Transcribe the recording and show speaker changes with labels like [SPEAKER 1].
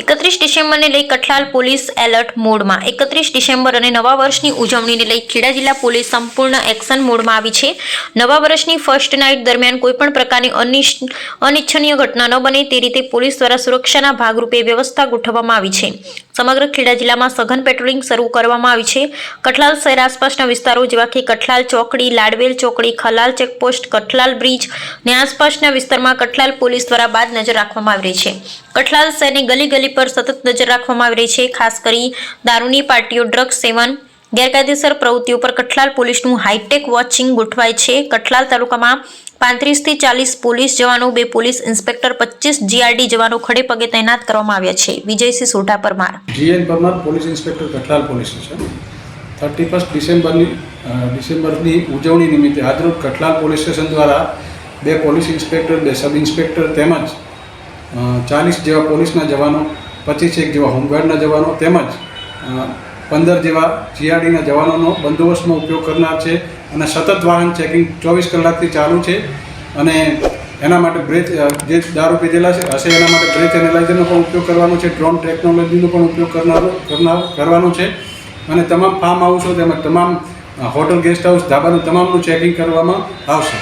[SPEAKER 1] એકત્રીસ ડિસેમ્બરને લઈ Kathlal police alert મોડમાં. એકત્રીસ ડિસેમ્બર અને નવા વર્ષની ઉજવણીને લઈ ખેડા જિલ્લા પોલીસ સંપૂર્ણ એક્શન મોડમાં આવી છે. નવા વર્ષની ફર્સ્ટ નાઇટ દરમિયાન કોઈપણ પ્રકારની અનિચ્છનીય ઘટના ન બને તે રીતે પોલીસ દ્વારા સુરક્ષાના ભાગરૂપે વ્યવસ્થા ગોઠવવામાં આવી છે. સમગ્ર ખેડા જિલ્લામાં સઘન પેટ્રોલિંગ શરૂ કરવામાં આવી છે. કઠલાલ શહેર આસપાસના વિસ્તારો જેવા કે કઠલાલ ચોકડી, લાડવેલ ચોકડી, ખલાલ ચેકપોસ્ટ, કઠલાલ બ્રિજ ને આસપાસના વિસ્તારમાં કઠલાલ પોલીસ દ્વારા બાદ નજર રાખવામાં આવી રહી છે. કઠલાલ શહેરની ગલી ગલી પર સતત નજર રાખવામાં આવી રહી છે, ખાસ કરી દારૂની પાર્ટીઓ ડ્રગ્સ સેવન, ગેરકાયદેસર પ્રવૃત્તિઓ પર કઠલાલ પોલીસનું હાઈટેક વોચિંગ ગોઠવાય છે. કઠલાલ તાલુકામાં પાંત્રીસથી ચાલીસ પોલીસ જવાનો, બે પોલીસ ઇન્સ્પેક્ટર પચીસ જીઆરડી જવાનો ખડે પગે તૈનાત કરવામાં આવ્યા છે. Vijaysinh Sodha, Parmar.
[SPEAKER 2] GN Parmar police inspector Kathlal police station thirty first ડિસેમ્બરની ડિસેમ્બરની ઉજવણી નિમિત્તે આજરોજ કઠલાલ પોલીસ સ્ટેશન દ્વારા બે પોલીસ ઇન્સ્પેક્ટર, બે સબ ઇન્સ્પેક્ટર તેમજ ચાલીસ જેવા પોલીસના જવાનો, પચીસ એક જેવા હોમગાર્ડના જવાનો તેમજ પંદર જેવા જીઆરડીના જવાનોનો બંદોબસ્તનો ઉપયોગ કરનાર છે અને સતત વાહન ચેકિંગ ચોવીસ કલાકથી ચાલુ છે અને એના માટે બ્રેથ જે દારૂ પીધેલા છે, હશે એના માટે બ્રેથ એનાલાઇઝરનો પણ ઉપયોગ કરવાનો છે, ડ્રોન ટેકનોલોજીનો પણ ઉપયોગ કરનારો, કરનાર, કરવાનો છે અને તમામ ફાર્મ હાઉસો તેમજ તમામ હોટલ ગેસ્ટ હાઉસ ધાબાનું તમામનું ચેકિંગ કરવામાં આવશે.